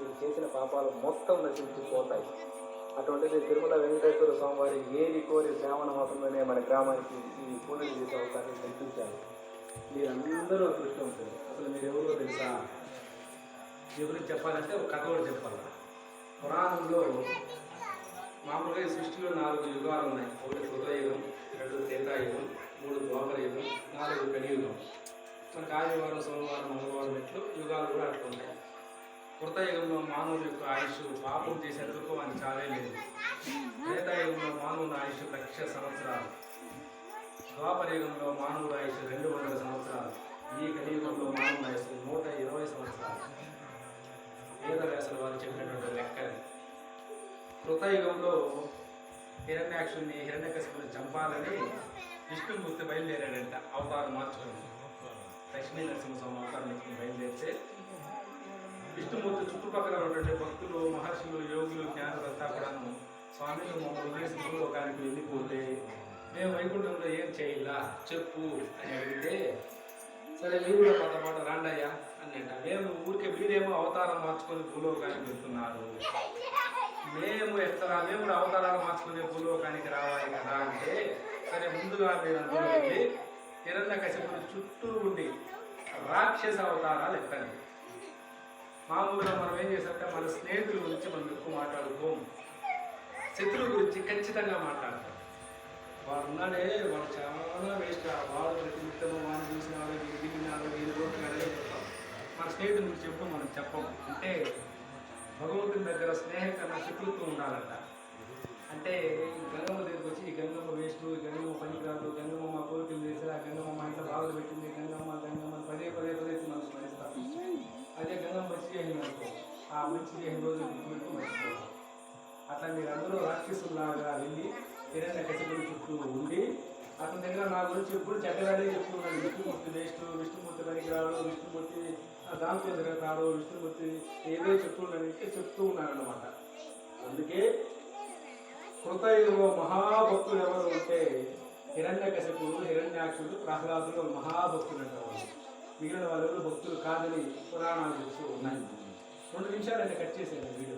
మీరు చేసిన పాపాలు మొత్తం నశించిపోతాయి. అటువంటిది తిరుమల వెంకటేశ్వర స్వామి వారి ఏరి కోరి శ్రావణ మాసంలోనే మన గ్రామానికి ఈ పూజలు చేసే అవకాశం కల్పించారు. మీరందరూ ఉంటుంది. అసలు మీరు ఎవరో తెలుసా? మీ గురించి చెప్పాలంటే ఒక కథ కూడా చెప్పాలి. పురాణంలో మామూలుగా ఈ సృష్టిలో నాలుగు యుగాలు ఉన్నాయి. ఒకటి కృతయుగం రెండు త్రేతాయుగం మూడు ద్వాపరయుగం నాలుగు కలియుగం. మనకు ఆదివారం సోమవారం మంగళవారం ఇట్లు యుగాలు కూడా అట్లా ఉంటాయి. కృతయుగంలో మానవుడి యొక్క ఆయుష్ పాపం చేసేందుకు అని చాలే లేదు త్రేతాయుగంలో మానవుల ఆయుష్ లక్ష సంవత్సరాలు. ద్వాపరయుగంలో యుగంలో ఆయుష్ రెండు వందల సంవత్సరాలు. ఈ కలియుగంలో మానవుని ఆయుష్ నూట ఇరవై సంవత్సరాలు. వేదవ్యాసుల వారు చెప్పినటువంటి లెక్క కృతయుగంలో హిరణ్యాక్షుని హిరణ్యకశిపుని చంపాలని విష్ణుమూర్తి బయలుదేరాడంట. అవతారం మార్చుకుని. లక్ష్మీ నరసింహస్వామి అవతారం విష్ణుమూర్తి చుట్టుపక్కల ఉన్నటువంటి భక్తులు మహర్షులు యోగులు జ్ఞానులంతా కూడాను స్వామి మమ్మల్ని వదిలేసి భూలోకానికి వెళ్ళిపోతే మేము వైకుంఠంలో ఏం చేయాలా? చెప్పు అని అడిగితే సరే మీరు కూడా మాట పాటు రాండయ్యా అన్నట మేము ఊరికే మీరేమో అవతారం మార్చుకొని భూలోకానికి వెళ్తున్నారు. మేము ఎత్తరా మేము కూడా అవతారాలు మార్చుకునే భూలోకానికి రావాలి కదా అంటే సరే ముందుగా మీరు అందరూ వెళ్ళి హిరణ్య కశిపుడు చుట్టూ ఉండి రాక్షస అవతారాలు ఎత్తండి మామూలుగా మనం ఏం చేసామంటే మన స్నేహితుల గురించి మనం ఎక్కువ మాట్లాడుకోము శత్రువు గురించి ఖచ్చితంగా మాట్లాడతాం. వాడు ఉన్నాడే వాడు చాలా వేస్ట్ వాడు ప్రతి నిత్యము వాడు చూసినాడు వీడు దిగినాడు వీడు రోడ్డు మన స్నేహితుల గురించి చెప్పు మనం చెప్పం. అంటే భగవంతుని దగ్గర స్నేహం కన్నా శత్రుత్వం ఉండాలంట. అంటే గంగమ్మ దగ్గర ఆ మంచి చేయని రోజు అట్లా మీరు అందరూ రాక్షసులాగా వెళ్ళి హిరణ్య కసిపుల చుట్టూ ఉండి అతని దగ్గర నా గురించి ఎప్పుడు చెడ్డగానే చెప్తున్నాడు విష్ణుమూర్తి వేస్ట్ విష్ణుమూర్తి పనికిరాడు విష్ణుమూర్తి దాంతో రాడు విష్ణుమూర్తి ఏదో చెప్తున్నాడని చెప్తూ ఉన్నారన్నమాట. అందుకే కృతయుగంలో మహాభక్తులు ఎవరు ఉంటే హిరణ్య కశిపుడు హిరణ్యాక్షుడు ప్రహ్లాదులు మహాభక్తులు అంటారు మిగిలిన వాళ్ళు భక్తులు కాదని పురాణాలు చెప్తూ ఉన్నాయి. నిమిషాలు అంటే కట్ చేసేయండి వీడియో.